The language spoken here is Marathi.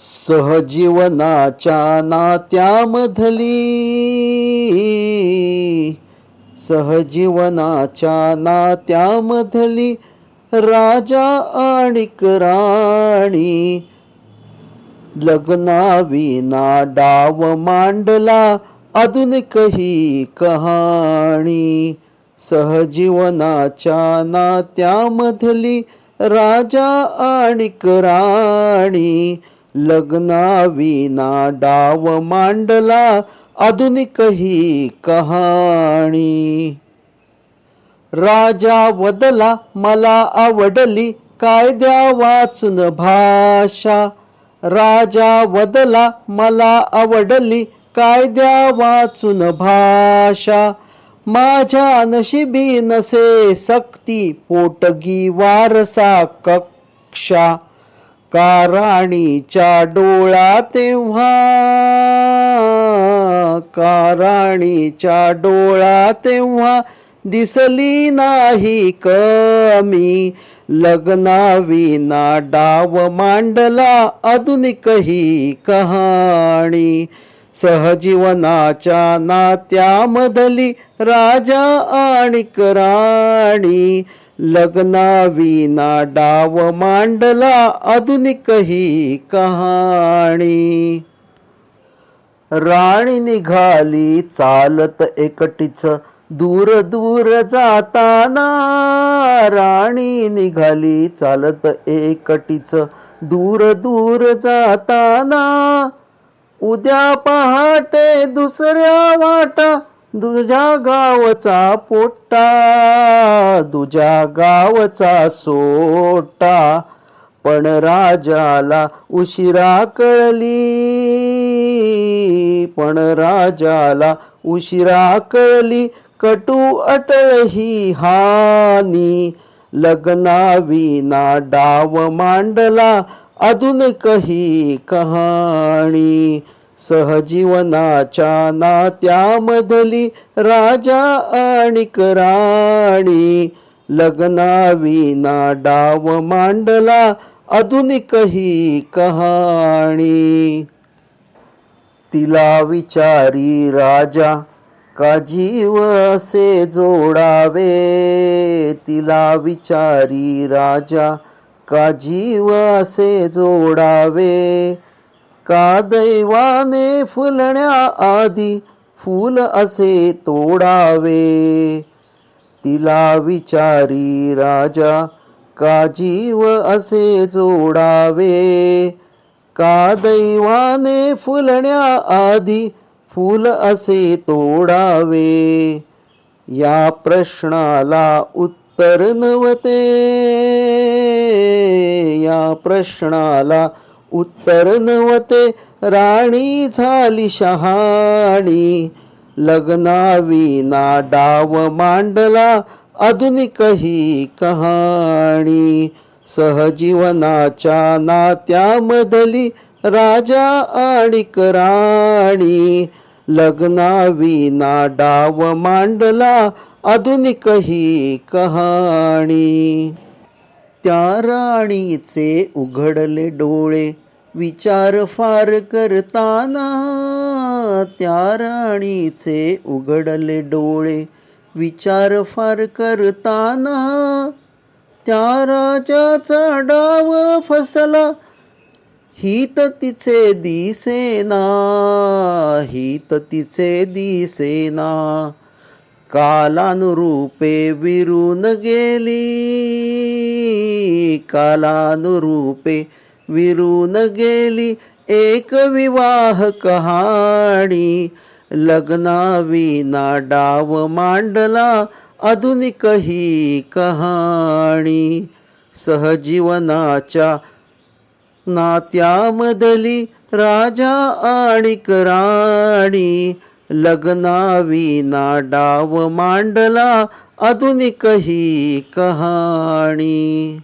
सहजीवनाच्या नात्यामधली सहजीवनाच्या नात्यामधली राजा आणि राणी. लग्नाविना डाव मांडला आधुनिकही कहाणी. सहजीवनाच्या नात्यामधली राजा आणि राणी. लग्नाविना डाव मांडला आधुनिकही कहाणी. राजा वदला मला आवडली कायद्या वाचून भाषा? राजा वदला मला आवडली कायद्या वाचून भाषा? माझ्या नशिबी नसे सक्ती पोटगी वारसा कक्षा का राणीच्या डोळा तेव्हा का राणीच्या डोळा तेव्हा दिसली नाही कमी. लग्नाविना डाव मांडला आधुनिकही कहाणी. सहजीवनाच्या नात्यामधली राजा आणि राणी लग्नाविना डाव मांडला आधुनिकही कहाणी. राणी निघाली चालत एकटीच दूर दूर जाताना राणी निघाली चालत एकटीच दूर दूर जाताना. उद्या पहाटे दुसऱ्या वाटा दुजा गावचा पोट्टा तुझ्या गावचा सोटा. पण राजाला उशिरा कळली पण राजाला उशिरा कळली. कटू अटळ ही हानी लग्नाविना डाव मांडला अजूनकही कहाणी. सहजीवनाच्या नात्यामधली राजा आणि राणी लग्नाविना डाव मांडला आधुनिकही कहाणी. तिला विचारी राजा का जीव असे जोडावे? तिला विचारी राजा का जीव असे जोडावे? का दैवाने फुलण्या आधी फूल असे तोडावे? तिला विचारी राजा का जीव असे जोडावे? का दैवाने फुलण्या आधी फूल असे तोडावे? या प्रश्नाला उत्तर नवते या प्रश्नाला उत्तर नवते राणी झाली शहाणी. लग्नाविना डाव मांडला आधुनिकही कहाणी. सहजीवनाच्या नात्यामधली राजा आणि राणी लग्नाविना डाव मांडला आधुनिकही कहाणी. त्या राणीचे उघडले डोळे विचार फार करताना त्या राणीचे उघडले डोळे विचार फार करताना त्या राजाचा डाव फसला. हित तिचे दिसेना हित तिचे दिसेना. कालानुरूपे विरून गेली. कालानुरूपे विरून गेली. एक विवाह कहाणी. लग्नाविना डाव मांडला आधुनिकही कहाणी. सहजीवनाच्या नात्यामधली राजा आणि राणी लग्नाविना डाव मांडला आधुनिक ही कहाणी.